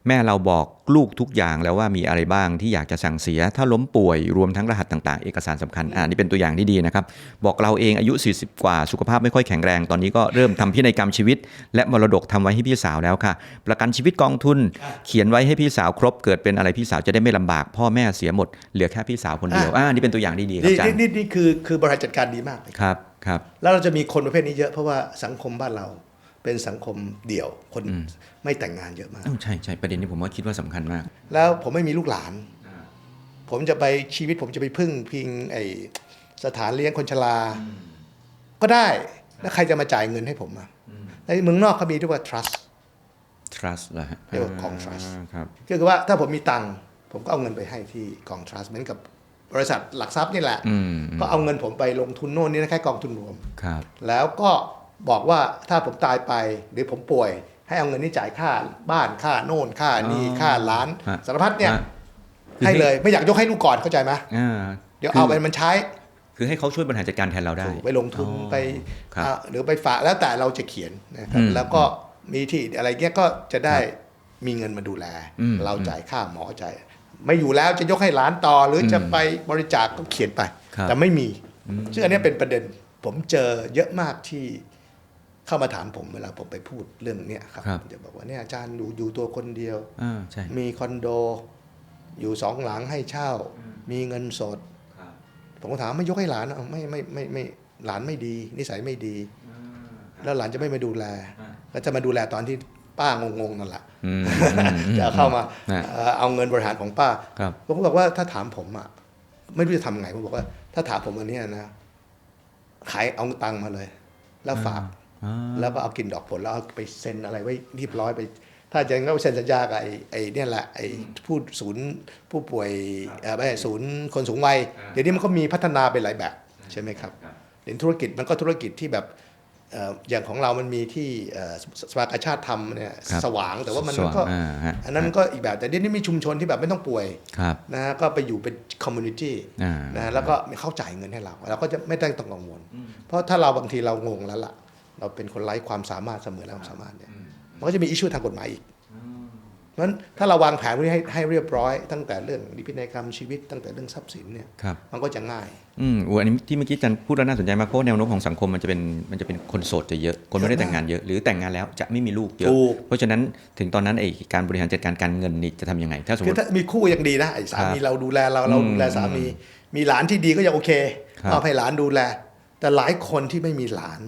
แม่เราบอกลูกทุกอย่างแล้วว่ามีอะไรบ้างที่อยากจะสั่งเสีย ถ้าล้มป่วยรวมทั้งรหัสต่างๆ เอกสารสำคัญอ่านี่เป็นตัวอย่างที่ดีนะครับ บอกเราเองอายุ 40 กว่าสุขภาพไม่ค่อยแข็งแรง ตอนนี้ก็เริ่มทำพินัยกรรมชีวิต และมรดกทำไว้ให้พี่สาวแล้วค่ะ ประกันชีวิตกองทุน เขียนไว้ให้พี่สาวครบ เกิดเป็นอะไรพี่สาวจะได้ไม่ลำบาก พ่อแม่เสียหมดเหลือแค่พี่สาวคนเดียวอ่านี่เป็นตัวอย่างที่ดีครับนี่อาจารนี่ย์นี่นี่คือคือบริหารจัดการดีมากเลยครับครับแล้วเราจะมีคนประเภทนี้เยอะเพราะว่าสังคมบ้านเรา เป็นสังคมเดี่ยวคนไม่แต่งงานเยอะมากอ้าวใช่ใช่ประเด็นนี้ผมว่าคิดว่าสำคัญมาก แล้วผมไม่มีลูกหลาน ผมจะไปชีวิตผมจะไปพึ่งพิงไอสถานเลี้ยงคนชรา ก็ได้ แล้วใครจะมาจ่ายเงินให้ผมอะในเมืองนอกเขามีเรียกว่า trust trust เหรอฮะเรียกว่ากอง trust าครับก็คือว่าถ้าผมมีตังค์ผมก็เอาเงินไปให้ที่กอง trust เหมือนกับบริษัทหลักทรัพย์นี่แหละอืมก็เอาเงินผมไปลงทุนโน่นนี่นะแค่กองทุนรวมครับแล้วก็ บอกว่าถ้าผมตายไปหรือผมป่วย ให้เอาเงินนี้จ่ายค่าบ้านค่าโน่นค่านี่อ๋อค่าร้านฮะสารพัดเนี่ยฮะ ให้เลยไม่อยากยกให้ลูกก่อนเข้าใจไหมอ่าเดี๋ยวเอาไปมันใช้ คือให้เขาช่วยบริหารจัดการแทนเราได้ไปลงทุนอ๋อไปครับอ่าหรือไปฝากแล้วแต่เราจะเขียนนะครับอืมแล้วก็มีที่อะไรเงี้ยก็จะได้มีเงินมาดูแล อืมเราจ่ายค่าหมอจ่ายไม่อยู่แล้วจะยกให้หลานต่อหรืออมจะไปบริจาคก็เขียนไป ครับแต่ไม่มี ซึ่งอันเนี้ยเป็นประเด็นผมเจอเยอะมากที่ เข้ามาถามผมเวลาผมไปพูดเรื่องเนี้ยครับครับ จะบอกว่าเนี่ยอาจารย์อยู่อยู่ตัวคนเดียวอ่าใช่มีคอนโด อยู่สองหลังให้เช่า มีเงินสด ผมก็ถามไม่ยกให้หลานเอาไม่ไม่ไม่ไม่หลานไม่ดี นิสัยไม่ดี แล้วหลานจะไม่มาดูแล แล้วจะมาดูแลตอนที่ป้างงๆนั่นแหละอืมอืมอืมจะเข้ามานะเอ่อเอาเงินบริหารของป้าครับผมก็บอกว่าถ้าถามผมอะไม่รู้จะทำไงผมบอกว่า ถ้าถามผมวันเนี้ยนะขายเอาตังค์มาเลย แล้วฝากอ่า แล้วก็เอากินดอกผลแล้วเอาไปเซ็นอะไรไว้เรียบร้อยไป ถ้าจะงั้นก็เซ็นสัญญากับไอ้ไอ้เนี่ยแหละไอ้ผู้ศูนย์ผู้ป่วยเอ่อไม่ใช่ศูนย์คนสูงวัยเดี๋ยวนี้มันก็มีพัฒนาไปหลายแบบใช่ไหมครับเดี๋ยวธุรกิจมันก็ธุรกิจที่แบบเอ่ออย่างของเรามันมีที่เอ่อสภากาชาติทำเนี่ยครับสว่างแต่ว่ามันสว่างก็อ่าฮะอันนั้นก็อีกแบบแต่เดี๋ยวนี้มีชุมชนที่แบบไม่ต้องป่วยครับนะฮะก็ไปอยู่เป็นคอมมูนิตี้อ่านะแล้วก็เข้าจ่ายเงินให้เรา เราก็จะไม่ต้องกังวล เพราะถ้าเราบางทีเรางงแล้วล่ะ เราเป็นคนไร้ความสามารถเสมอแล้วความสามารถเนี่ยมันก็จะมีอิชชูทางกฎหมายอีกเพราะฉะนั้นถ้าเราวางแผนไว้ให้ให้เรียบร้อย ตั้งแต่เรื่องนิพินัยกรรมชีวิต ตั้งแต่เรื่องทรัพย์สินเนี่ยครับมันก็จะง่ายอืมอันนี้ที่เมื่อกี้อาจันพูดแล้วน่าสนใจมากเพราะว่าแนวโน้มของสังคมมันจะเป็นมันจะเป็นคนโสดจะเยอะ คนไม่ได้แต่งงานเยอะหรือแต่งงานแล้วจะไม่มีลูกเยอะถูกเพราะฉะนั้นถึงตอนนั้นไอ้การบริหารจัดการการเงินนี่จะทำยังไง ถ้าสมมคือติถ้ามีคู่ยังดีนะไอ้สามีครับเราดูแลเราเราอืมดูแลสามี มีหลานที่ดีก็ยังโอเคครับมอบให้หลานดูแล แต่หลายคนที่ไม่มีหลาน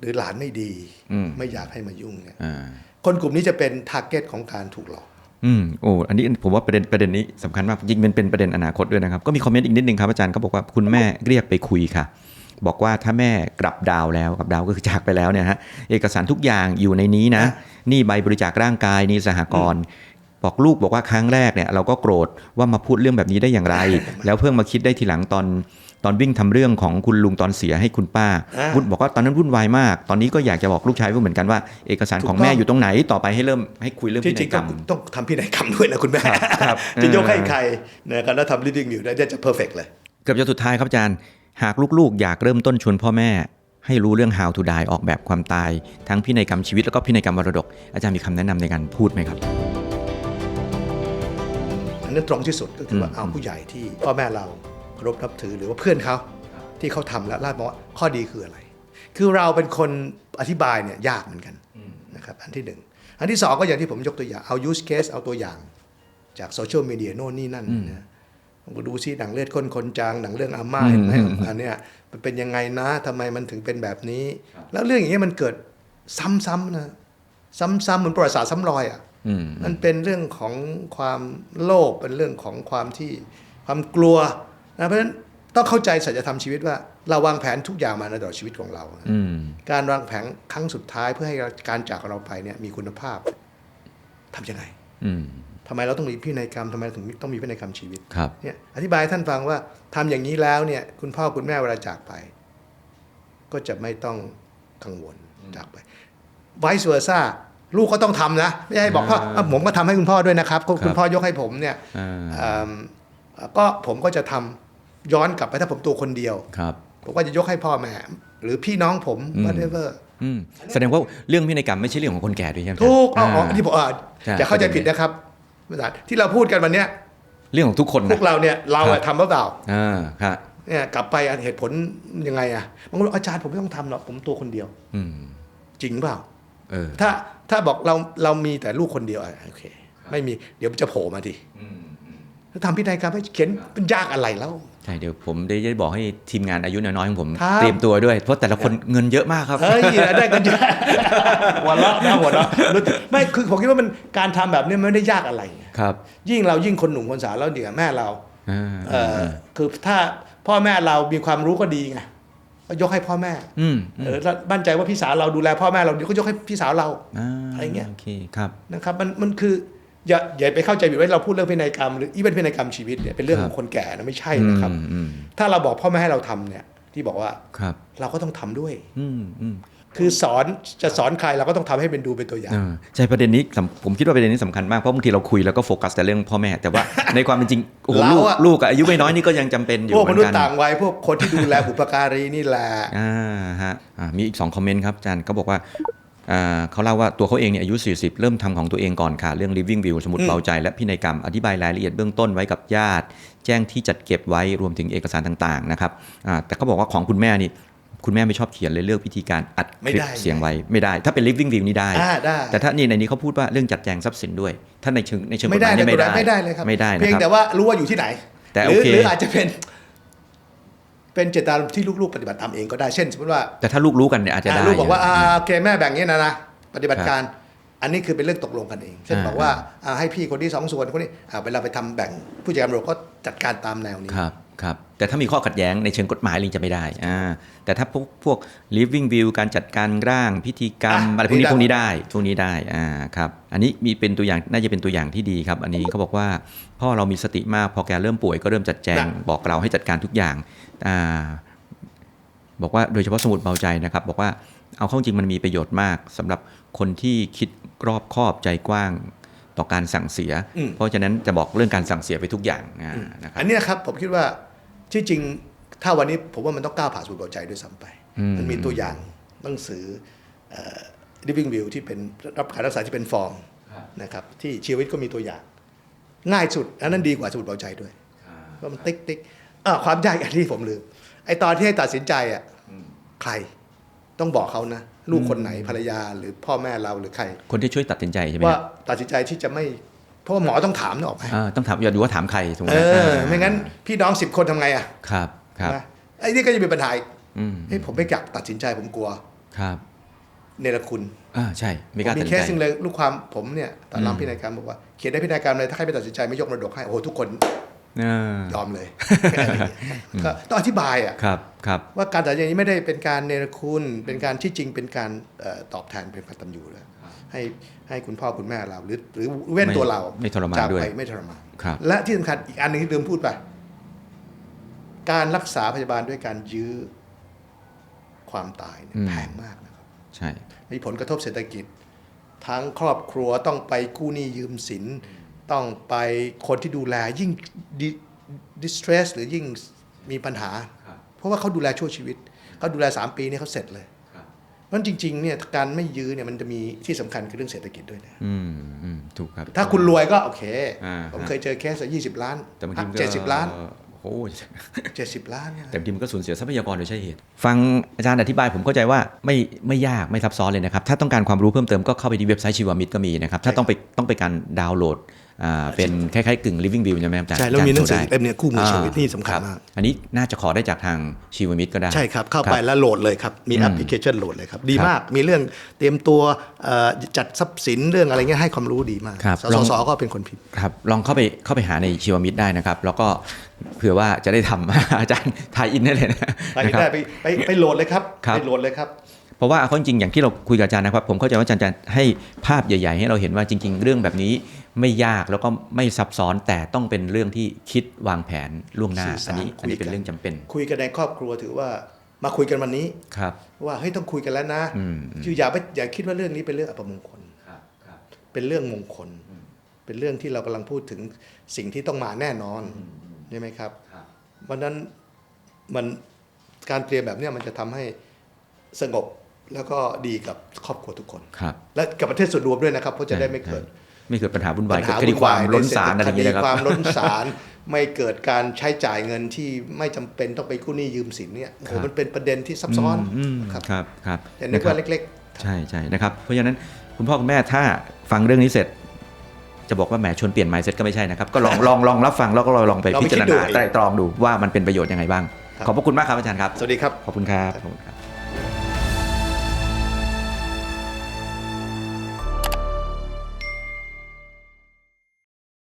หรือหลานไม่ดีอืมไม่อยากให้มายุ่งเนี่ยอ่าคนกลุ่มนี้จะเป็นทาร์เก็ตของการถูกหลอกอืมโอ้อันนี้ผมว่าประเด็นประเด็นนี้สำคัญมากยิ่งเป็นเป็นประเด็นอนาคตด้วยนะครับ ก็มีคอมเมนต์อีกนิดนึงครับอาจารย์เขาบอกว่าคุณแม่เรียกไปคุยค่ะ บอกว่าถ้าแม่กลับดาวแล้วกลับดาวก็คือจากไปแล้วเนี่ยฮะเอกสารทุกอย่างอยู่ในนี้นะ นี่ใบบริจาคร่างกายนี่สหกรณ์บอกลูกบอกว่าครั้งแรกเนี่ยเราก็โกรธว่ามาพูดเรื่องแบบนี้ได้อย่างไร แล้วเพิ่งมาคิดได้ทีหลังตอน ตอนวิ่งทำเรื่องของคุณลุงตอนเสียให้คุณป้าอ่าวุ่นบอกว่าตอนนั้นวุ่นวายมาก ตอนนี้ก็อยากจะบอกลูกชายว่าเหมือนกันว่าเอกสารของแม่อยู่ตรงไหนต่อไปให้เริ่มให้คุยเรื่องพิที่จนัริยงกรต้อรงมต้องทำพินัยกรรมด้วยนะคุณแม่ครับจะยกให้เออใครนะครับแล้วทำ reading อยู่ได้จะ perfect เลยเกือบจะสุดท้ายครับอาจารย์ หากลูกๆ อยากเริ่มต้นชวนพ่อแม่ให้รู้เรื่อง how to die ออกแบบความตาย ทั้งพินัยกรรมชีวิตแล้วก็พินัยกรรมมรดก อาจารย์มีคำแนะนำในการพูดไหมครับ อันนั้นตรงที่สุดก็คือว่าอืมเอาผู้ใหญ่ที่พ่อแม่เรา เคารพนับถือหรือว่าเพื่อนเขาที่เขาทำแล้วเล่าบอกว่าข้อดีคืออะไร คือเราเป็นคนอธิบายเนี่ยยากเหมือนกันนะครับอันที่หนึ่งอันที่สองก็อย่างที่ผมยกตัวอย่างเอา use case เอาตัวอย่างจากโซเชียลมีเดียโน่นนี่นั่นนะผมก็ดูซิหนังเลือดข้นคนจางหนังเรื่องอาม่าเห็นไหมอันเนี้ยมันเป็นยังไงนะทำไมมันถึงเป็นแบบนี้ แล้วเรื่องอย่างเงี้ยมันเกิดซ้ำๆนะซ้ำๆเหมือนประวัติศาสตร์ซ้ำรอยอะอืมมันเป็นเรื่องของความโลภเป็นเรื่องของความที่ความกลัว นะเพราะฉะนั้นต้องเข้าใจสัจธรรมชีวิตว่าเราวางแผนทุกอย่างมาในตลอดชีวิตของเราอืมการวางแผนครั้งสุดท้ายเพื่อให้การจากเราไปเนี่ยมีคุณภาพทำยังไงอืมทำไมเราต้องมีพินัยกรรมทำไมถึงต้องมีพินัยกรรมชีวิตครับเนี่ยอธิบายให้ท่านฟังว่าทำอย่างนี้แล้วเนี่ยคุณพ่อคุณแม่เวลาจากไป ก็จะไม่ต้องกังวลจากไป vice versa ลูกก็ต้องทำนะไม่ใช่บอกพ่ออะผมก็ทำให้คุณพ่อด้วยนะครับก็คุณพ่อยกให้ผมเนี่ยอ่าเอิ่มก็ผมก็จะทำ ย้อนกลับไปถ้าผมตัวคนเดียวครับผมก็จะยกให้พ่อแม่หรือพี่น้องผมอืม whatever อืมแสดงว่าเรื่องพินัยกรรมไม่ใช่เรื่องของคนแก่ด้วยใช่ไหมทุกอ๋ออ๋ออ่าที่ผมอ่าใช่อย่าเข้าใจผิดนะครับที่เราพูดกันวันเนี้ยเรื่องของทุกคนพนะวกเราเนี่ยเราครัอะบทำหรือเปล่าอ่าครับเนี่ยกลับไปอะเหตุผลยังไงอะบางคนบอกอาจารย์ผมไม่ต้องทำหรอกผมตัวคนเดียว อืมจริงเปล่าเออถ้าถ้าบอกเราเรามีแต่ลูกคนเดียวอะโอเค ไม่มีเดี๋ยวมันจะโผล่มาทีถ้าทำพินัยกรรมให้เขียนเป็นยากอะไรแล้วใช่เดี๋ยวผมได้จะบอกให้ทีมงานอายุน้อยๆของผมครับ เตรียมตัวด้วยเพราะแต่ละคนเงินเยอะมากครับ เฮ้ยได้กันเยอะหัวเราะนะหัวเราะรู้สึกไม่คือผมคิดว่ามันการทำแบบนี้มันไม่ได้ยากอะไร ครับยิ่งเรายิ่งคนหนุ่มคนสาวแล้วเดี๋ยวแม่เรา อ่าเออคือถ้าพ่อแม่เรามีความรู้ก็ดีไงก็ยกให้พ่อแม่อืมอืมเออแล้วมั่นใจว่าพี่สาวเราดูแลพ่อแม่เราเดี๋ยวก็ยกให้พี่สาวเราอ่าอะไรเงี้ย โอเคครับนะครับมันมันคือ อย่าอย่าไปเข้าใจผิดว่าเราพูดเรื่องพินัยกรรมหรืออีเป็นพินัยกรรมชีวิตเนี่ยเป็นเรื่องของคนแก่นะไม่ใช่นะครับอืมอืมถ้าเราบอกพ่อแม่ให้เราทำเนี่ย ที่บอกว่าครับ เราก็ต้องทำด้วย อืมอืมคือสอนจะสอนใครเราก็ต้องทำให้เป็นดูเป็นตัวอย่างเออใช่ประเด็นนี้สำผมคิดว่าประเด็นนี้สำคัญมากเพราะบางทีเราคุยแล้วก็โฟกัสแต่เรื่องพ่อแม่ แต่ว่าในความเป็นจริงโอ้โหเราลูกอะลูกอะอายุไม่น้อยนี่ก็ยังจำเป็นอยู่พวกเหมมือนุษนกันย์ต่างวัยพวกคนที่ดูแลบุปการีนี่แหละอ่าฮะอ่ามีอีก2คอมเมนต์ครับอาจารย์ก็บอกว่าอ่า เขาเล่าว่าตัวเขาเองเนี่ยอายุ 40 เริ่มทำของตัวเองก่อนค่ะ เรื่อง living will สมุดอืมเบาใจ และพินัยกรรม อธิบายรายละเอียดเบื้องต้นไว้กับญาติ แจ้งที่จัดเก็บไว้รวมถึงเอกสารต่างๆนะครับอ่าแต่เขาบอกว่าของคุณแม่นี่คุณแม่ไม่ชอบเขียนเลยเลือกวิธีการอัดคไม่ลิปได้เสียงไว้ไม่ได้ ถ้าเป็น living view นี่ได้อ่าได้ แต่ถ้านี่ในนี้เขาพูดว่าเรื่องจัดแจงทรัพย์สินด้วย ถ้าในเชิงในเชิงกไม่ฎหได้มายเลยเนี่ยไม่ได้ไม่ได้เลยครับไม่ได้นะเพียงครับแต่ว่ารู้ว่าอยู่ที่ไหนแต่หรืโอเคหรืออาจจะเป็น เป็นเจตนารมณ์ที่ลูกๆ ปฏิบัติตามเองก็ได้เช่นสมมติว่าแต่ถ้าลูกรู้กันเนี่ยอาจจะได้อ่าลูกบอกว่าย่งอ่าโอเคแม่แบ่งอย่างนี้นะนะปฏิบัติการอันนี้คือเป็นเรื่องตกลงกันเอง เช่นอ่าบอกว่าอ่าให้พี่คนที่สองส่วนคนนี้อ่าเวลาไปทำแบ่งผู้จัดการตำรวจก็จัดการตามแนวนี้ ครับครับแต่ถ้ามีข้อขัดแย้งในเชิงกฎหมายลิงจะไม่ได้อ่าแต่ถ้าพวกพวก living view การจัดการร่างพิธีกรรมอะอะไรพวกนี้นี่ได้พวกนี้ได้พวกนี้ได้อ่าครับอันนี้มีเป็นตัวอย่างน่าจะเป็นตัวอย่างที่ดีครับ อันนี้เขาบอกว่าพ่อเรามีสติมากพอแกเริ่มป่วยก็เริ่มจัดแจง บอกเราให้จัดการทุกอย่างอ่าบอกว่าโดยเฉพาะสมุดเบาใจนะครับ บอกว่าเอาเข้าจริงมันมีประโยชน์มากสำหรับคนที่คิดรอบคอบใจกว้างต่อการสั่งเสียอืมเพราะฉะนั้นจะบอกเรื่องการสั่งเสียไปทุกอย่างอ่านะครับอันเนี้ยครับผมคิดว่า ที่จริงถ้าวันนี้ผมว่ามันต้องก้าวผ่านสู่เบาใจด้วยซ้ำไปอืมมันมีตัวอย่างหนังสือเอ่อ living view ที่เป็นรับการรักษาที่เป็นฟอร์มนะครับที่ชีวิตก็มีตัวอย่าง ง่ายสุดอันนั้นดีกว่าสมุดเบาใจด้วยเพราะมันติ๊กติ๊กอ่าความยากอันที่ผมลืมไอตอนที่ให้ตัดสินใจอะใครต้องบอกเขานะลูกคนไหนภรรยาหรือพ่อแม่เราหรือใคร คนที่ช่วยตัดสินใจใช่ไหมว่าฮะตัดสินใจที่จะไม่ เพราะว่าหมอต้องถามนะออกไหมอ่าต้องถามอย่าดูว่าถามใครถูกไหมเออาไม่งั้นพี่น้องสิบคนทำไงอะครับครับนะไอ้นี่ก็จะมีปัญหาอีกอืมเฮ้ยผมไม่อยากตัดสินใจผมกลัวครับเนรคุณอ่าใช่ไม่ผกล้ามตัมีดสินเคสใจหนึงเลยลูกความผมเนี่ยตอนอืมรับพินัยกรรมบอกว่าเขียนได้พินัยกรรมเลยถ้าใครไม่ตัดสินใจไม่ยกมรดกให้โอ้โหทุกคนอ่ายอมเลยก็ต้องอธิบายอะครับครับว่าการตัดสินใจนี้ไม่ได้เป็นการเนรคุณเป็นการที่จริงเป็นการเอ่อตอบแทนเป็นกตัญญูเลย ให้ให้คุณพ่อคุณแม่เราหรือหรือเว้นตัวเราไม่ทรมานจากด้วยไปไม่ทรมานครับและที่สำคัญอีกอันหนึงที่ลืมพูดไปการรักษาพยาบาลด้วยการยื้อความตายเนี่ยแพงมากนะครับใช่มีผลกระทบเศรษฐกิจ ทั้งครอบครัวต้องไปกู้หนี้ยืมสิน ต้องไปคนที่ดูแลยิ่งดิสเทรสหรือยิ่งมีปัญหา เพราะว่าเขาดูแลชั่วชีวิต เขาดูแล 3 ปีนี่เขาเสร็จเลย เพราะฉะนั้นจริงๆเนี่ยการไม่ยื้อเนี่ยมันจะมีที่สำคัญคือเรื่องเศรษฐกิจด้วยนะอืมอืมถูกครับ ถ้าคุณรวยก็โอเคอ่าผมเคยเจอแค่สักยี่สิบล้านแต่บางทีมันก็เจ็ดสิบล้านโอ้โหเจ็ดสิบล้านเนี่ยแต่บางทีมันก็สูญเสียทรัพยากรโดยใช่เหตุ ฟังอาจารย์อธิบายผมเข้าใจว่าไม่ไม่ยากไม่ซับซ้อนเลยนะครับ ถ้าต้องการความรู้เพิ่มเติมก็เข้าไปที่เว็บไซต์ชีวมิตรก็มีนะครับ ถ้าต้องไปต้องไปการดาวน์โหลดอ่า เป็นคล้ายๆกึ่ง living view ใช่ไหมครับอาจารย์ใช่แล้วมีหนังสืออาจารย์เล่มเนี้ยคู่มือชีวิตานี่สำคัญรับมากอันนี้น่าจะขอได้จากทางชีวมิตรก็ได้ ใช่ครับ เข้าไปครับแล้วโหลดเลยครับ มีอืมแอปพลิเคชันโหลดเลยครับ ดีครับมากมีเรื่องเตรียมตัวเอ่อจัดทรัพย์สินเรื่องอะไรเงี้ยให้ความรู้ดีมากครับสลองสก็เป็นคนพิมพ์ครับลองเข้าไปเข้าไปหาในชีวมิตรได้นะครับ แล้วก็เผื่อว่าจะได้ทำอาจารย์ทายอินได้เลยนะไปนะครับได้ไปไปไปโหลดเลยครับครับไปโหลดเลยครับเพราะว่าเอาเข้าจริงๆอย่างที่เราคุยกับอาจารย์นะครับ ผมเข้าใจว่าอาจารย์จะให้ภาพใหญ่ ๆ ให้เราเห็นว่าจริง ๆ เรื่องแบบนี้ ไม่ยากแล้วก็ไม่ซับซ้อนแต่ต้องเป็นเรื่องที่คิดวางแผนล่วงหน้าสื่อสารอันนี้คุยอันนี้เป็นกันเรื่องจำเป็น คุยกันในครอบครัวถือว่ามาคุยกันวันนี้ครับ ว่าเฮ้ยต้องคุยกันแล้วนะอืมคืออย่าไปอย่าคิดว่าเรื่องนี้เป็นเรื่องอัปมงคลเป็นเรื่องมงคล เป็นเรื่องที่เรากำลังพูดถึงสิ่งที่ต้องมาแน่นอนใช่ไหมครับวันนั้นมันการเตรียมแบบเนี้ยมันจะทำให้สงบแล้วก็ดีกับครอบครัวทุกคนครับและกับประเทศส่วนรวมด้วยนะครับ เพราะจะได้ไม่เกิดใช่ ไม่เกิดปัญหาวุ่นวายปัญเกิดหาคดีความล้นศาลในอะไรอย่างเศเงี้ษยฐกิจนะครับความล้นศาลไม่เกิดการใช้จ่ายเงินที่ไม่จำเป็นต้องไปกู้หนี้ยืมสินเนี่ยโอ้โหครับมันเป็นประเด็นที่ซับซ้อนมครับครับครับแต่นึกว่าะครับเล็กใช่ใช่นะครับ เพราะฉะนั้นคุณพ่อคุณแม่ถ้าฟังเรื่องนี้เสร็จ จะบอกว่าแหมชวนเปลี่ยน mindset ก็ไม่ใช่นะครับ ก็ลองลองลองรับฟังแล้วก็ลองไปลองไปพิจารคิดดูณาไตรตรองดูว่ามันเป็นประโยชน์ยังไงบ้างครับขอบพระคุณมากครับอาจารย์ครับๆสวัสดีครับ ขอบคุณครับขอบคุณครับ